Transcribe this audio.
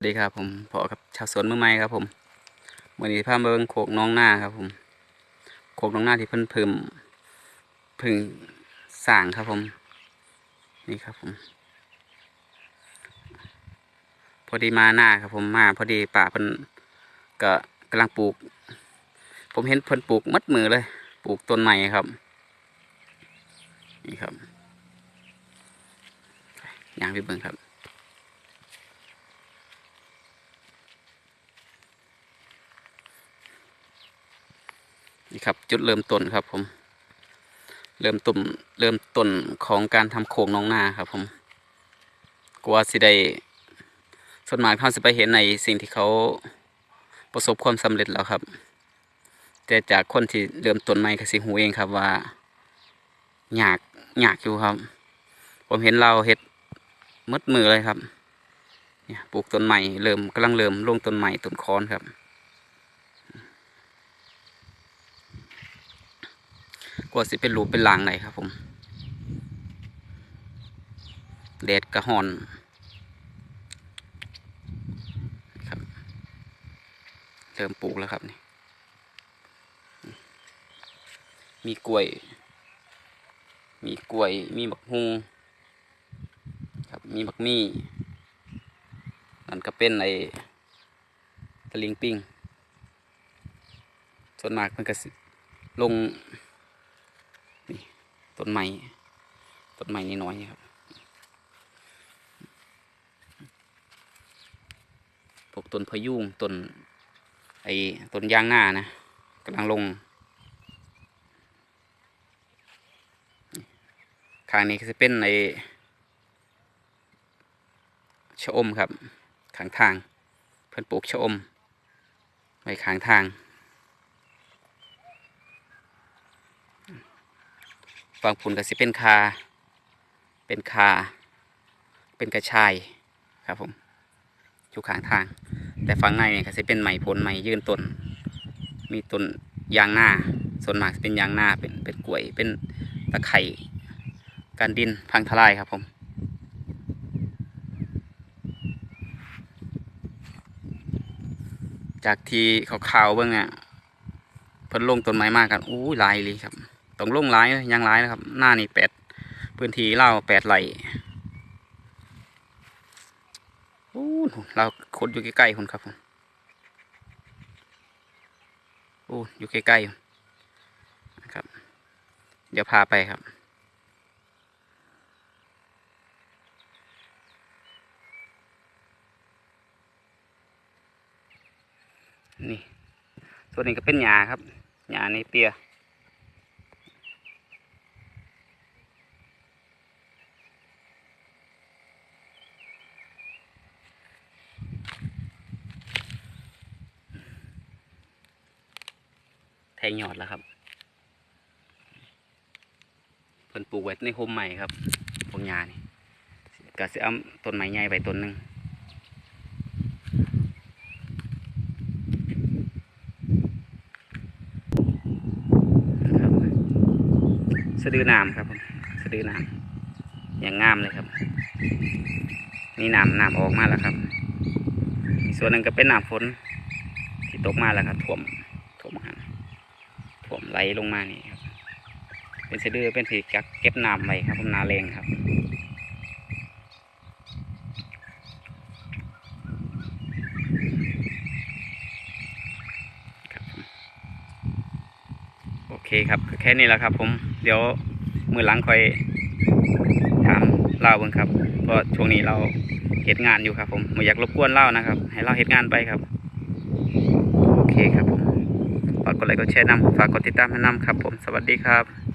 สวัสดีครับผมพอกับชาวสวนเมื่อใหม่ครับผมวันนี้พามาเบิ่งโขกน้องหน้าครับผมโขกน้องหน้าที่เพิ่นพิ่มพึ่งสร้างครับผม นี่ครับผม พอดีมาหน้าครับผมมา พอดีป่าเพิ่นก็กำลังปลูก ผมเห็นเพิ่นปลูกมัดมือเลย ปลูกต้นใหม่ครับ นี่ครับอย่างพี่เบิ่งครับ นี่ครับ จุดเริ่มต้นครับผม เริ่มต้นเริ่มต้นของการทำโครงน้องนาครับผมกลัวสิได้ส่วนมากเขาจะไปเห็นในสิ่งที่เขาประสบความสำเร็จแล้วครับ แต่จากคนที่เริ่มต้นใหม่ก็สิหูเองครับว่ายากยากอยู่ครับ ผมเห็นเราเฮ็ดมืดมือเลยครับเนี่ยปลูกต้นใหม่เริ่มกำลังเริ่มลงต้นใหม่ต้นคอนครับ กว่าสิเป็นรูปเป็นลางไหนครับผมแดดกระหอนครับเริ่มปลูกแล้วครับนี่มีกล้วย มีกล้วย มีบักฮุงครับมีบักมี่นั่นก็เป็นไอ้ตะลิงปิงส่วนมากมันก็สิลง ต้นไม้ต้นไม้นี่น้อยครับพวกต้นพะยุงต้นไอ้ต้นยางหน้านะกำลังลงข้างนี้ก็จะเป็นไอ้ชะอมครับข้างทาง เพิ่นปลูกชะอมไว้ข้างทาง ฝั่งผุนก็สิเป็นคา เป็นคา เป็นกระชายครับผมอยู่ข้างทาง แต่ฝั่งในเนี่ยก็สิเป็นไหมผลไหมยืนต้น มีต้นยางหน้า ส่วนมากเป็นยางหน้าเป็นเป็นกล้วย เป็นตะไคร่การดินพังทลายครับผมจากที่ขาวๆเบื้องเนี่ยเพิ่นลงต้นไม้มากกันอู้ยหลายเลยครับ ต้องลงร้ายยังร้ายนะครับ หน้านี่แปดพื้นที่เล่าแปดไหลโอ้เราขุดอยู่ใกล้ๆคนครับผมโอ้อยู่ใกล้ๆนะครับ เดี๋ยวพาไปครับนี่ส่วนนี้ก็เป็นหญ้าครับหญ้าในเปีย แทงยอดแล้วครับเพิ่นปลูกไว้ในโฮมใหม่ครับพวกหญ้านี่ก็สิเอาต้นไม้ใหญ่ไปต้นหนึ่งครับสะดือน้ำครับผมสะดือน้ำอย่างงามเลยครับมีน้ำน้ำออกมาแล้วครับ ส่วนหนึ่งก็เป็นน้ำฝนที่ตกมาแล้วครับท่วม ผมไหลลงมานี่ครับเป็นสะดือเป็นสีกักเก็บน้ำไว้ครับผมนาเลงครับโอเคครับแค่นี้แหละครับ ผมเดี๋ยวมือหลังคอยถามเล่าเบิ่งครับเพราะช่วงนี้เราเหตุงานอยู่ครับ ผมไม่อยากรบกวนเล่านะครับ ให้เล่าเหตุงานไปครับ โอเคครับผม ฝากกดไลค์กดแชร์นำฝากกดติดตามให้นำครับผมสวัสดีครับ